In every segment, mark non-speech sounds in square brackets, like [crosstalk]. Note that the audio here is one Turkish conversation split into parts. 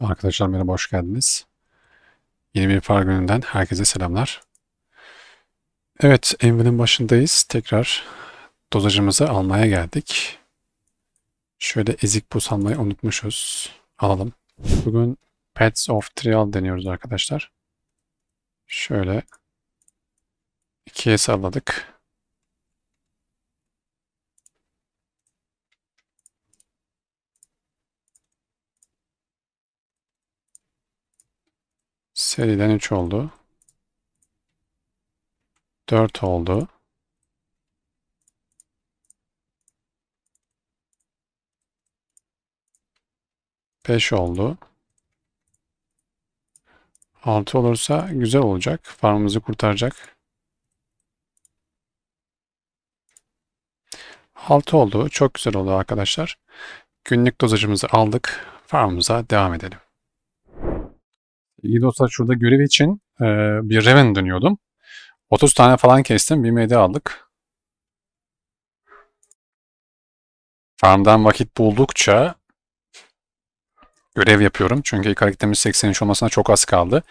Arkadaşlar merhaba, hoş geldiniz. Yeni bir par gününden herkese selamlar. Evet, Envin'in başındayız. Tekrar dozajımızı almaya geldik. Şöyle ezik buz almayı unutmuşuz. Alalım. Bugün Pets of Trial deniyoruz arkadaşlar. Şöyle ikiye salladık. Seriden 3 oldu. 4 oldu. Beş oldu. Altı olursa güzel olacak. Farmımızı kurtaracak. Altı oldu. Çok güzel oldu arkadaşlar. Günlük dozajımızı aldık. Farmımıza devam edelim. İyi dostlar şurada görev için e, bir Reven dönüyordum. 30 tane falan kestim. Bir MD aldık. Farmdan vakit buldukça görev yapıyorum. Çünkü karakterimiz 83 olmasına çok az kaldı.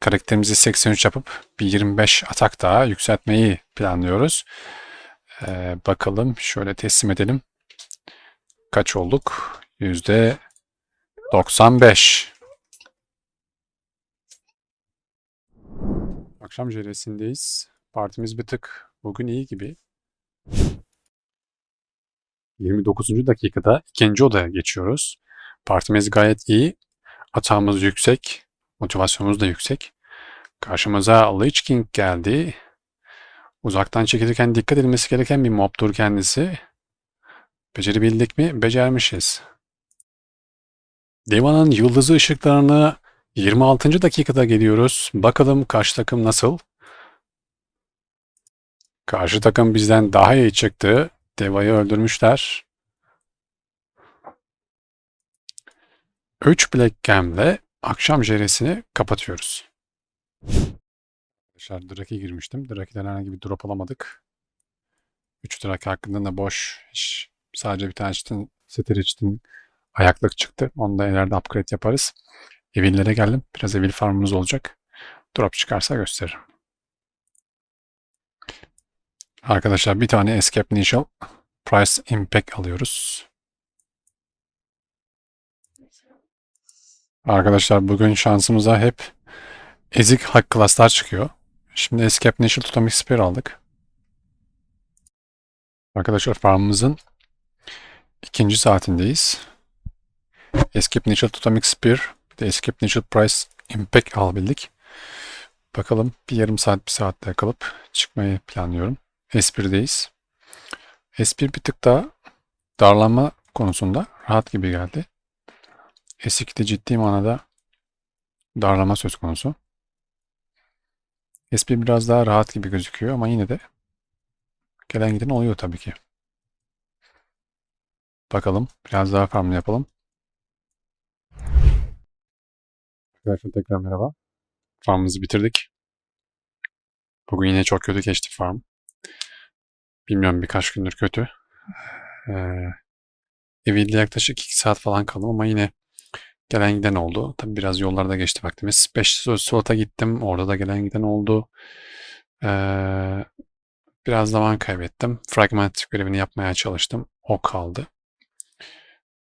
Karakterimizi 83 yapıp bir 25 atak daha yükseltmeyi planlıyoruz. Ee, bakalım şöyle teslim edelim. Kaç olduk? Yüzde 95. Akşam jelesindeyiz. Partimiz bir tık bugün iyi gibi. 29. dakikada ikinci odaya geçiyoruz. Partimiz gayet iyi. Atağımız yüksek. Motivasyonumuz da yüksek. Karşımıza Lich King geldi. Uzaktan çekilirken dikkat edilmesi gereken bir mobdur kendisi. Becerebildik mi? Becermişiz. Deva'nın yıldızı ışıklarını 26. dakikada geliyoruz. Bakalım karşı takım nasıl? Karşı takım bizden daha iyi çıktı. Deva'yı öldürmüşler. 3 Black Gem'le akşam jeresini kapatıyoruz. Arkadaşlar Drake'e girmiştim. Drake'den herhangi bir drop alamadık. 3 Drake hakkında da boş. Hiç, sadece bir tane için Setir için ayaklık çıktı. Onu da ileride upgrade yaparız. Evillere geldim. Biraz evil farmımız olacak. Drop çıkarsa gösteririm. Arkadaşlar bir tane Escape Initial Price Impact alıyoruz. Arkadaşlar bugün şansımıza hep ezik hack class'lar çıkıyor. Şimdi Escape Initial Totemic Spear aldık. Arkadaşlar farmımızın ikinci saatindeyiz. Escape Initial Totemic Spear de Escape Initial Price Impact alabildik. Bakalım bir yarım saat bir saatte kalıp çıkmayı planlıyorum. S1'deyiz. S1 bir tık daha darlama konusunda rahat gibi geldi. S2'de ciddi manada darlama söz konusu. S1 biraz daha rahat gibi gözüküyor ama yine de gelen giden oluyor tabii ki. Bakalım biraz daha farmlı yapalım. Arkadaşlar tekrar merhaba. Farmımızı bitirdik. Bugün yine çok kötü geçti farm. Bilmiyorum birkaç gündür kötü. Ee, Evil'de yaklaşık 2 saat falan kaldım ama yine gelen giden oldu. Tabi biraz yollarda geçti vaktimiz. 5 slota gittim. Orada da gelen giden oldu. Ee, biraz zaman kaybettim. Fragment görevini yapmaya çalıştım. O kaldı.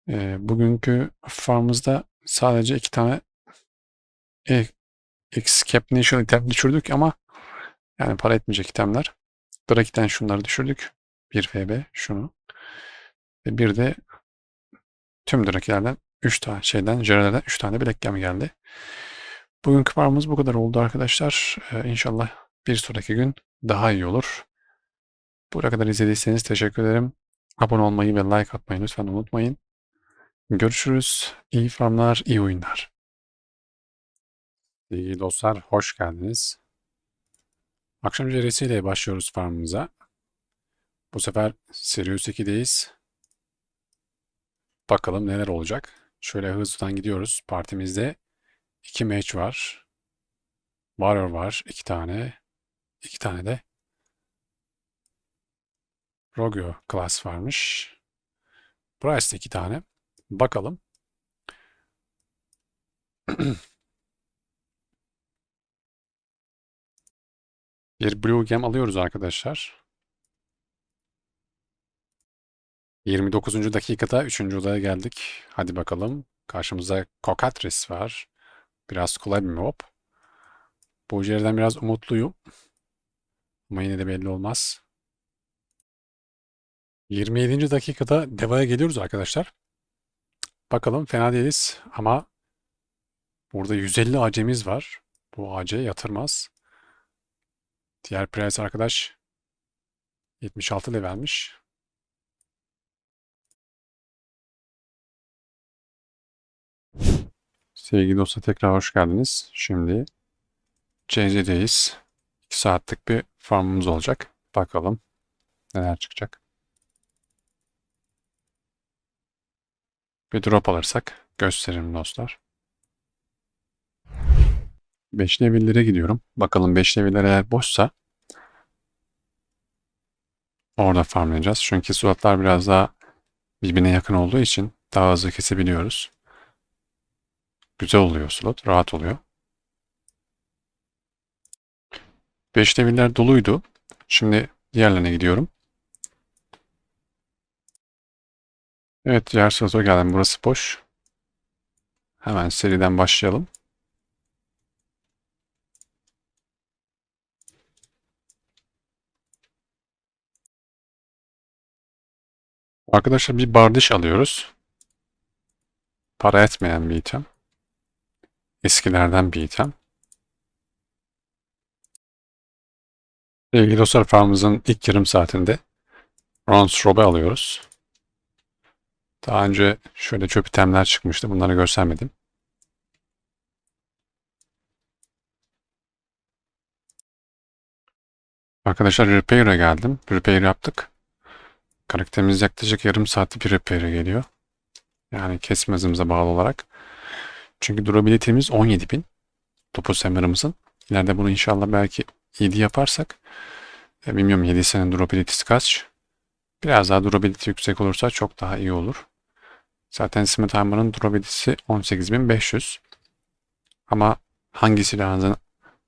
Ee, bugünkü farmımızda sadece iki tane X-Cap Nation item düşürdük ama yani para etmeyecek itemler. Draki'den şunları düşürdük. 1 FB şunu. Ve bir de tüm Draki'lerden 3 tane şeyden, Jerelerden 3 tane bilek gemi geldi. Bugünkü farmımız bu kadar oldu arkadaşlar. Ee, inşallah bir sonraki gün daha iyi olur. Buraya kadar izlediyseniz teşekkür ederim. Abone olmayı ve like atmayı lütfen unutmayın. Görüşürüz. İyi farmlar, iyi oyunlar. İyi dostlar, hoş geldiniz. Akşam ceresiyle başlıyoruz farmımıza. Bu sefer Sirius 2'deyiz. Bakalım neler olacak. Şöyle hızlıdan gidiyoruz. Partimizde iki match var. Warrior var. iki tane. iki tane de Rogio class varmış. Price'de iki tane. Bakalım. [clears throat] Bir Blue Gem alıyoruz arkadaşlar. 29. dakikada 3. odaya geldik. Hadi bakalım. Karşımızda Kokatris var. Biraz kolay bir mob. Bu yerden biraz umutluyum. Ama yine de belli olmaz. 27. dakikada Deva'ya geliyoruz arkadaşlar. Bakalım fena değiliz ama burada 150 AC'miz var. Bu AC yatırmaz. Diğer prens arkadaş 76 levelmiş. Sevgili dostlar tekrar hoş geldiniz. Şimdi CZ'deyiz. 2 saatlik bir farmımız olacak. Bakalım neler çıkacak. Bir drop alırsak gösteririm dostlar. 5 levellere gidiyorum. Bakalım 5 leveller eğer boşsa orada farmlayacağız. Çünkü slotlar biraz daha birbirine yakın olduğu için daha hızlı kesebiliyoruz. Güzel oluyor slot. Rahat oluyor. 5 leviller doluydu. Şimdi diğerlerine gidiyorum. Evet diğer slota geldim. Burası boş. Hemen seriden başlayalım. Arkadaşlar bir bardiş alıyoruz. Para etmeyen bir item. Eskilerden bir item. Sevgili dostlar farmımızın ilk yarım saatinde Rons Rob'e alıyoruz. Daha önce şöyle çöp itemler çıkmıştı. Bunları göstermedim. Arkadaşlar Repair'a geldim. Repair yaptık. Karakterimiz yaklaşık yarım saatli bir Repair'e geliyor. Yani kesme hızımıza bağlı olarak. Çünkü durability'miz 17.000. Topu semerımızın. İleride bunu inşallah belki 7 yaparsak. E, bilmiyorum 7 senin durability'si kaç. Biraz daha durability yüksek olursa çok daha iyi olur. Zaten Smith Hammer'ın durability'si 18.500. Ama hangi silahınızın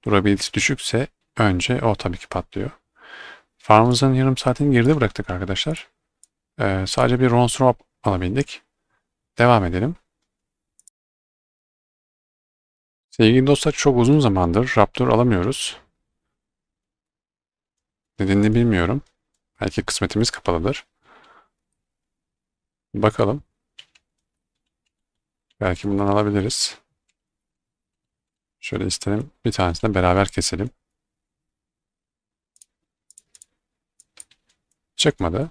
durability'si düşükse önce o tabii ki patlıyor. Farmımızın yarım saatini geride bıraktık arkadaşlar. Ee, sadece bir Rons Rob alabildik. Devam edelim. Sevgili dostlar çok uzun zamandır Raptor alamıyoruz. Nedenini bilmiyorum. Belki kısmetimiz kapalıdır. Bakalım. Belki bundan alabiliriz. Şöyle istedim. Bir tanesini beraber keselim. Çıkmadı.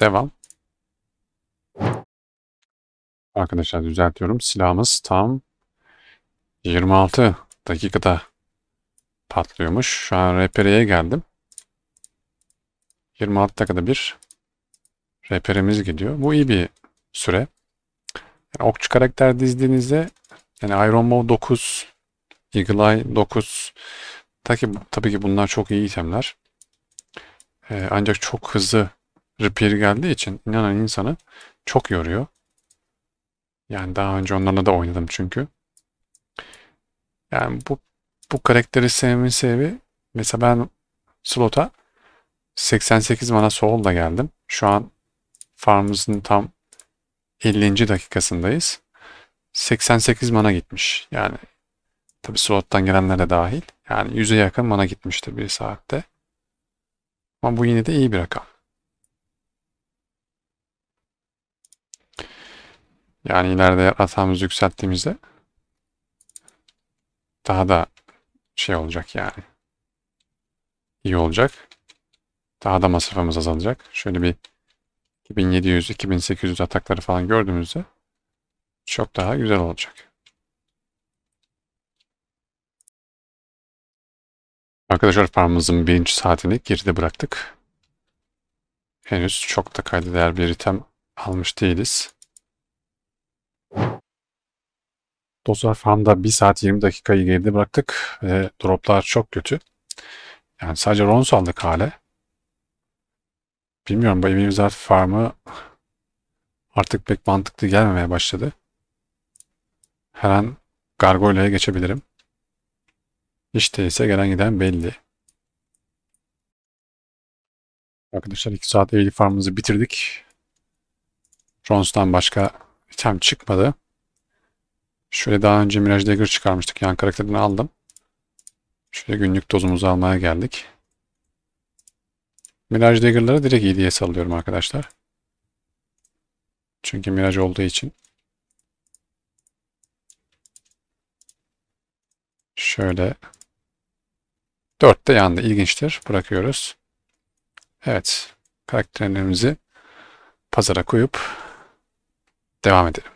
Devam. Arkadaşlar düzeltiyorum. Silahımız tam 26 dakikada patlıyormuş. Şu an repereye geldim. 26 dakikada bir reperimiz gidiyor. Bu iyi bir süre. Yani okçu karakter dizdiğinizde yani Iron Maw 9, Eagle Eye 9 tabii, tabii ki bunlar çok iyi itemler. Ee, ancak çok hızlı repair geldiği için inanan insanı çok yoruyor. Yani daha önce onlarla da oynadım çünkü. Yani bu bu karakteri sevmemin sebebi mesela ben slota 88 mana soul'la geldim. Şu an farmımızın tam 50. dakikasındayız. 88 mana gitmiş. Yani tabi slottan gelenler de dahil. Yani 100'e yakın mana gitmiştir bir saatte. Ama bu yine de iyi bir rakam. Yani ileride hatamızı yükselttiğimizde daha da şey olacak yani. İyi olacak. Daha da masrafımız azalacak. Şöyle bir 2700-2800 atakları falan gördüğümüzde çok daha güzel olacak. Arkadaşlar farmımızın birinci saatini geride bıraktık. Henüz çok da kayda değer bir item almış değiliz. Dostlar farmda 1 saat 20 dakikayı geride bıraktık. ve droplar çok kötü. Yani sadece Rons aldık hale. Bilmiyorum bu Evimizar farmı artık pek mantıklı gelmemeye başladı. Her an Gargoyle'ye geçebilirim. Hiç değilse gelen giden belli. Arkadaşlar 2 saat evlilik farmımızı bitirdik. Jones'tan başka item çıkmadı. Şöyle daha önce Mirage Dagger çıkarmıştık. Yan karakterini aldım. Şöyle günlük dozumuzu almaya geldik. Mirage Dagger'ları direkt iyi diye sallıyorum arkadaşlar. Çünkü Mirage olduğu için. Şöyle. 4 de yandı. İlginçtir. Bırakıyoruz. Evet. Karakterlerimizi pazara koyup devam edelim.